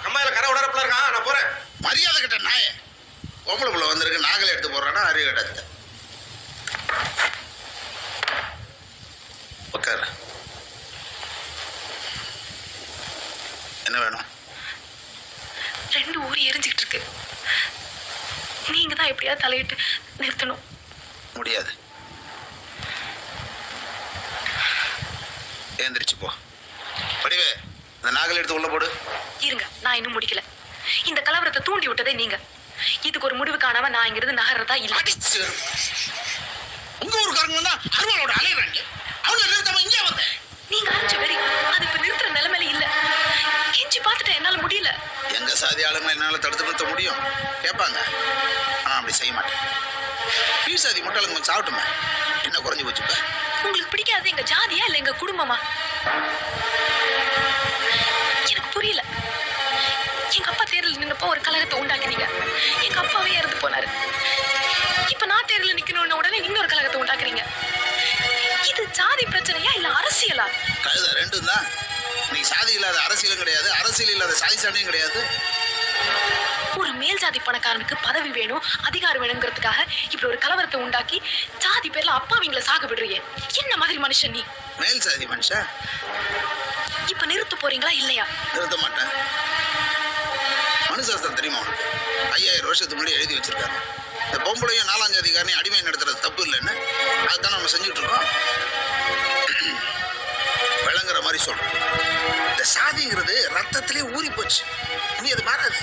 கம்மாயில கரை உடறப்புல இருக்கான் நான் போறேன். மரியாதை கிட்ட நாய. பொம்பளை புள்ள வந்திருக்கு நாகலை எடுத்து போடுறானா அறிவு கட்டத்தை உட்காரு என்ன வேணும்? ரெண்டு ஊர் எரிஞ்சுக்கிட்டு இருக்கு. நீங்க தான் எப்படியாவது தலையிட்டு நிறுத்தணும். முடியாது. ஏந்திரிச்சு போ. படிவே. இந்த நாகலை எடுத்து உள்ள போடு. இருங்க நான் இன்னும் முடிக்கல. இந்த கலவரத்தை தூண்டி விட்டதே நீங்க. இதுக்கு ஒரு முடிவு காணாம நான் இங்கிருந்து நகர்றதா இல்ல. உங்க ஊருக்காரங்க தான் அருவாளோட அலையிறாங்க. அவனை நிறுத்தாம இங்கே வந்தேன். நீங்க அரைச்ச வெறி அது இப்ப நிறுத்துற நிலைமையில இல்ல. கெஞ்சி பார்த்துட்டேன் என்னால முடியல. எங்க சாதி ஆளுமை என்னால தடுத்து நிறுத்த முடியும்? கேட்பாங்க ஆனா அப்படி செய்ய மாட்டேன். கீழ் சாதி முட்டாளுங்க கொஞ்சம் சாப்பிட்டுமே. என்ன குறைஞ்சு போச்சுப்ப உங்களுக்கு பிடிக்காது எங்க ஜாதியா இல்ல எங்க குடும்பமா? எங்க அப்பா தேர்தல் நின்னப்போ ஒரு கலகத்தை உண்டாக்குனீங்க. எங்க அப்பாவே இறந்து போனாரு. இப்ப நான் தேர்தல் நிக்கணும்னு உடனே இன்னொரு கலகத்தை உண்டாக்குறீங்க. இது ஜாதி பிரச்சனையா இல்ல அரசியலா? கழுத ரெண்டும் தான். இன்னைக்கு சாதி இல்லாத அரசியலும் கிடையாது அரசியல் இல்லாத சாதி சண்டையும் கிடையாது. ஒரு மேல் ஜாதி பணக்காரனுக்கு பதவி வேணும் அதிகாரம் வேணுங்கிறதுக்காக இப்படி ஒரு கலவரத்தை உண்டாக்கி ஜாதி பேர்ல அப்பாவிங்களை சாக விடுறியே. என்ன மாதிரி மனுஷன் நீ? மேல் சாதி மனுஷன். இப்ப நிறுத்த போறீங்களா இல்லையா? வருஷத்துக்கு முன்னாடி எழுதி வச்சிருக்காங்க. இந்த பொம்பளையும் நாலாம் ஜாதிக்காரனையும் அடிமை நடத்துறது தப்பு இல்லைன்னு அதுதான் நம்ம செஞ்சுட்டு இருக்கோம். விளங்குற மாதிரி சொல்றோம். இந்த சாதிங்கிறது ரத்தத்திலே ஊறி போச்சு. இனி அது மாறாது.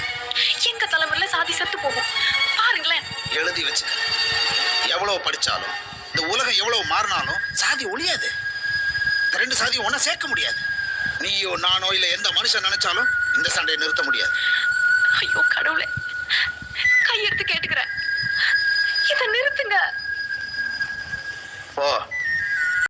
எங்க தலைமுறையில சாதி செத்து போகும். பாருங்களேன். எழுதி வச்சுக்க. எவ்வளவு படிச்சாலும் இந்த உலகம் எவ்வளவு மாறினாலும் சாதி ஒழியாது. ரெண்டு சாதியும் ஒண்ணா சேர்க்க முடியாது. நீயோ நானோ இல்ல எந்த மனுஷன் நினைச்சாலும் இந்த சண்டையை நிறுத்த முடியாது. ஐயோ கடவுளே. கையெடுத்து கேட்டுக்கிறேன். இதை நிறுத்துங்க. போ.